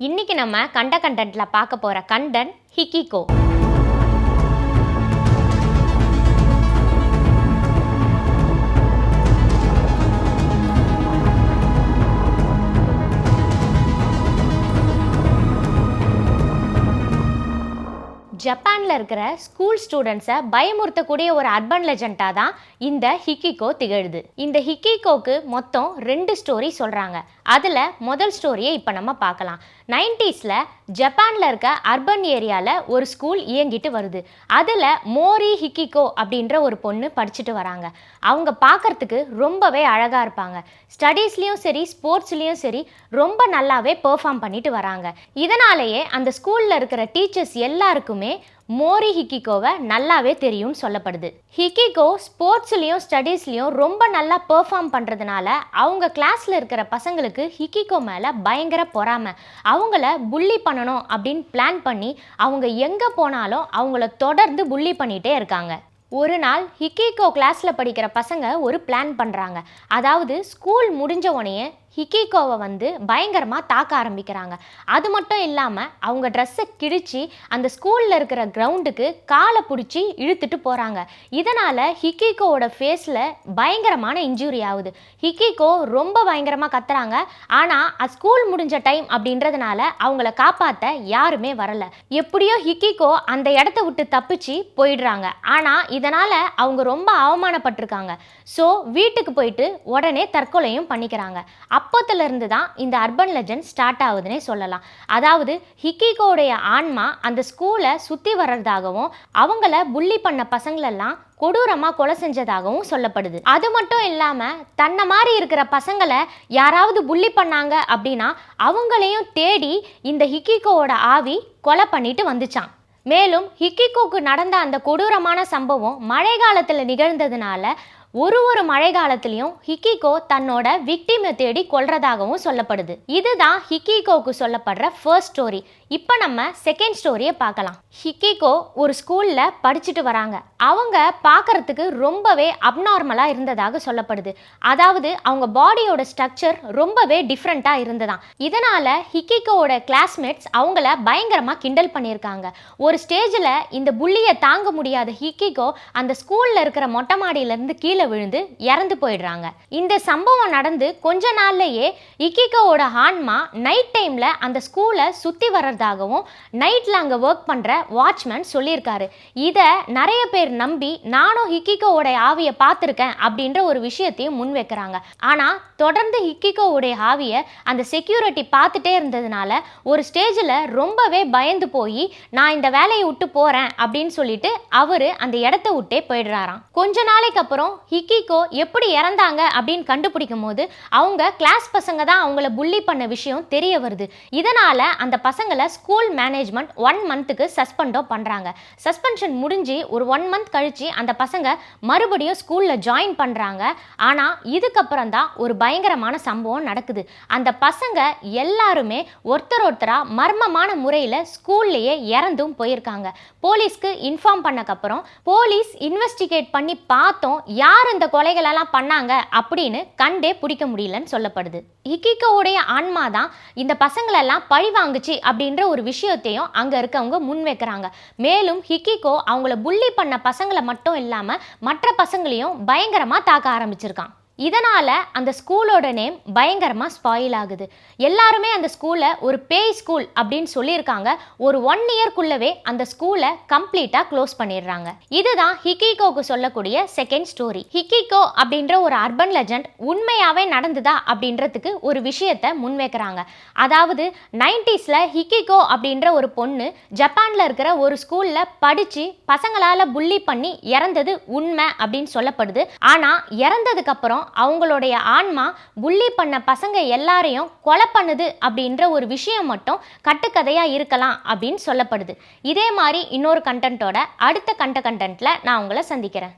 இன்னைக்கு நம்ம கண்ட கண்டென்ட்ல பார்க்க போற கண்டன் ஹிக்கிகோ. ஜப்பானில் இருக்கிற ஸ்கூல் ஸ்டூடெண்ட்ஸை பயமுறுத்தக்கூடிய ஒரு அர்பன் லெஜெண்டாக தான் இந்த ஹிக்கிகோ திகழுது. இந்த ஹிக்கிகோக்கு மொத்தம் ரெண்டு ஸ்டோரி சொல்கிறாங்க அதில் முதல் ஸ்டோரியை இப்போ நம்ம பார்க்கலாம். நைன்டிஸில் ஜப்பானில் இருக்க அர்பன் ஏரியாவில் ஒரு ஸ்கூல் இயங்கிட்டு வருது. அதில் மோரி ஹிக்கிகோ அப்படின்ற ஒரு பொண்ணு படிச்சுட்டு வராங்க. அவங்க பார்க்குறதுக்கு ரொம்பவே அழகாக இருப்பாங்க. ஸ்டடீஸ்லேயும் சரி ஸ்போர்ட்ஸ்லேயும் சரி ரொம்ப நல்லாவே பெர்ஃபார்ம் பண்ணிட்டு வராங்க. இதனாலேயே அந்த ஸ்கூலில் இருக்கிற டீச்சர்ஸ் எல்லாருக்குமே மோரி ஹிக்கிகோவை நல்லாவே தெரியும்னு சொல்லப்படுது. ஹிக்கிகோ ஸ்போர்ட்ஸ்லேயும் ஸ்டடீஸ்லேயும் ரொம்ப நல்லா பெர்ஃபார்ம் பண்ணுறதுனால அவங்க கிளாஸில் இருக்கிற பசங்களுக்கு ஹிக்கிகோ மேலே பயங்கர பொறாமை. அவங்கள புள்ளி பண்ணணும் அப்படின்னு பிளான் பண்ணி அவங்க எங்கே போனாலும் அவங்கள தொடர்ந்து புள்ளி பண்ணிகிட்டே இருக்காங்க. ஒரு நாள் ஹிக்கிகோ கிளாஸில் படிக்கிற பசங்க ஒரு பிளான் பண்ணுறாங்க அதாவது ஸ்கூல் முடிஞ்ச உடனே ஹிகிகோவை வந்து பயங்கரமாக தாக்க ஆரம்பிக்கிறாங்க. அது மட்டும் இல்லாமல் அவங்க ட்ரெஸ்ஸை கிழிச்சு அந்த ஸ்கூலில் இருக்கிற கிரவுண்டுக்கு காலை பிடிச்சி இழுத்துட்டு போகிறாங்க இதனால் ஹிகிகோவோட ஃபேஸில் பயங்கரமான இன்ஜுரி ஆகுது. ஹிகிகோ ரொம்ப பயங்கரமாக கத்துறாங்க. ஆனால் அது ஸ்கூல் முடிஞ்ச டைம் அப்படின்றதுனால அவங்கள காப்பாற்ற யாருமே வரலை. எப்படியோ ஹிகிகோ அந்த இடத்த விட்டு தப்பிச்சு போயிடுறாங்க. ஆனால் இதனால் அவங்க ரொம்ப அவமானப்பட்டிருக்காங்க. ஸோ வீட்டுக்கு போயிட்டு உடனே தற்கொலையும் பண்ணிக்கிறாங்க. அப்போத்துல இருந்து தான் இந்த அர்பன் லெஜண்ட் ஸ்டார்ட் ஆகுதுன்னே சொல்லலாம். அதாவது ஹிக்கிகோடைய ஆன்மா அந்த ஸ்கூலை சுற்றி வர்றதாகவும் அவங்கள புள்ளி பண்ண பசங்களெல்லாம் கொடூரமாக கொலை செஞ்சதாகவும் சொல்லப்படுது. அது மட்டும் இல்லாமல் தன்னை மாதிரி இருக்கிற பசங்களை யாராவது புள்ளி பண்ணாங்க அப்படின்னா அவங்களையும் தேடி இந்த ஹிக்கிகோவோட ஆவி கொலை பண்ணிட்டு வந்துச்சான் மேலும் ஹிக்கிகோக்கு நடந்த அந்த கொடூரமான சம்பவம் மழை காலத்தில் நிகழ்ந்ததுனால ஒரு ஒரு மழை காலத்திலையும் ஹிக்கிகோ தன்னோட விக்டிமை தேடி கொள்றதாகவும் சொல்லப்படுது. இதுதான் ஹிக்கிகோக்கு சொல்லப்படுற ஃபர்ஸ்ட் ஸ்டோரி இப்போ நம்ம செகண்ட் ஸ்டோரியை பார்க்கலாம். ஹிக்கிகோ ஒரு ஸ்கூலில் படிச்சுட்டு வராங்க. அவங்க பார்க்கறதுக்கு ரொம்பவே அப்நார்மலாக இருந்ததாக சொல்லப்படுது. அதாவது அவங்க பாடியோட ஸ்ட்ரக்சர் ரொம்பவே டிஃப்ரெண்ட்டாக இருந்ததாம். இதனால் ஹிக்கிகோவோட கிளாஸ்மேட்ஸ் அவங்கள பயங்கரமாக கிண்டல் பண்ணியிருக்காங்க. ஒரு ஸ்டேஜில் இந்த புள்ளியை தாங்க முடியாத ஹிக்கிகோ அந்த ஸ்கூலில் இருக்கிற மொட்டை மாடியிலேருந்து கீழே விழுந்து இறந்து போயிடுறாங்க. இந்த சம்பவம் நடந்து கொஞ்ச நாள்லயே இக்கிகோவோட ஆன்மா நைட் டைமில் அந்த ஸ்கூலை சுற்றி வர்றதாகவும் நைட்டில் அங்கே ஒர்க் பண்ணுற வாட்ச்மேன் சொல்லியிருக்காரு. இதை நிறைய பேர் நம்பி நானும் ஹிக்கிகோவோட ஆவியை பார்த்துருக்கேன் அப்படின்ற ஒரு விஷயத்தையும் முன் வைக்கிறாங்க. ஆனால் தொடர்ந்து ஹிக்கிகோவுடைய ஆவியை அந்த செக்யூரிட்டி பார்த்துட்டே இருந்ததுனால ஒரு ஸ்டேஜில் ரொம்பவே பயந்து போய் நான் இந்த வேலையை விட்டு போகிறேன் அப்படின்னு சொல்லிட்டு அவர் அந்த இடத்த விட்டே போயிடுறாராம். கொஞ்ச நாளைக்கு அப்புறம் ஹிக்கிகோ எப்படி இறந்தாங்க அப்படின்னு கண்டுபிடிக்கும் போது அவங்க கிளாஸ் பசங்க தான் அவங்கள புள்ளி பண்ண விஷயம் தெரிய வருது. இதனால அந்த பசங்களை ஸ்கூல் மேனேஜ்மெண்ட் ஒன் மந்த்துக்கு சஸ்பெண்டோ பண்ணுறாங்க சஸ்பென்ஷன் முடிஞ்சு ஒரு ஒன் மந்த் கழித்து அந்த பசங்க மறுபடியும் ஸ்கூலில் ஜாயின் பண்ணுறாங்க ஆனால் இதுக்கப்புறம் தான் ஒரு பயங்கரமான சம்பவம் நடக்குது. அந்த பசங்க எல்லாருமே ஒருத்தர் ஒருத்தராக மர்மமான முறையில் ஸ்கூல்லையே இறந்தும் போயிருக்காங்க. போலீஸ்க்கு இன்ஃபார்ம் பண்ணக்கப்புறம் போலீஸ் இன்வெஸ்டிகேட் பண்ணி பார்த்தோம் யார் யார் இந்த கொலைகளெல்லாம் பண்ணாங்க அப்படின்னு கண்டே பிடிக்க முடியலன்னு சொல்லப்படுது. ஹிக்கிகோவுடைய ஆன்மா தான் இந்த பசங்களெல்லாம் பழி வாங்குச்சு அப்படின்ற ஒரு விஷயத்தையும் அங்கே இருக்கவங்க முன் வைக்கிறாங்க மேலும் ஹிக்கிகோ அவங்கள புள்ளி பண்ண பசங்களை மட்டும் இல்லாமல் மற்ற பசங்களையும் பயங்கரமாக தாக்க ஆரம்பிச்சிருக்கான். இதனால் அந்த ஸ்கூலோட நேம் பயங்கரமாக ஸ்பாயில் ஆகுது. எல்லாருமே அந்த ஸ்கூலை ஒரு பேய் ஸ்கூல் அப்படின்னு சொல்லியிருக்காங்க. ஒரு ஒன் இயர்க்குள்ளவே அந்த ஸ்கூலை கம்ப்ளீட்டாக க்ளோஸ் பண்ணிடுறாங்க. இதுதான் ஹிக்கிகோக்கு சொல்லக்கூடிய செகண்ட் ஸ்டோரி ஹிக்கிகோ அப்படின்ற ஒரு அர்பன் லெஜண்ட் உண்மையாகவே நடந்ததா அப்படின்றதுக்கு ஒரு விஷயத்தை முன்வைக்கிறாங்க. அதாவது நைன்டிஸில் ஹிக்கிகோ அப்படின்ற ஒரு பொண்ணு ஜப்பானில் இருக்கிற ஒரு ஸ்கூலில் படித்து பசங்களால் புள்ளி பண்ணி இறந்தது உண்மை அப்படின்னு சொல்லப்படுது. ஆனால் இறந்ததுக்கப்புறம் அவங்களுடைய ஆன்மா புள்ளி பண்ண பசங்க எல்லாரையும் கொலை பண்ணுது அப்படின்ற ஒரு விஷயம் மட்டும் கட்டுக்கதையாக இருக்கலாம் அப்படின்னு சொல்லப்படுது. இதே மாதிரி இன்னொரு கண்டென்ட்டோட அடுத்த கண்ட கண்டென்ட்டில் நான் உங்களை சந்திக்கிறேன்.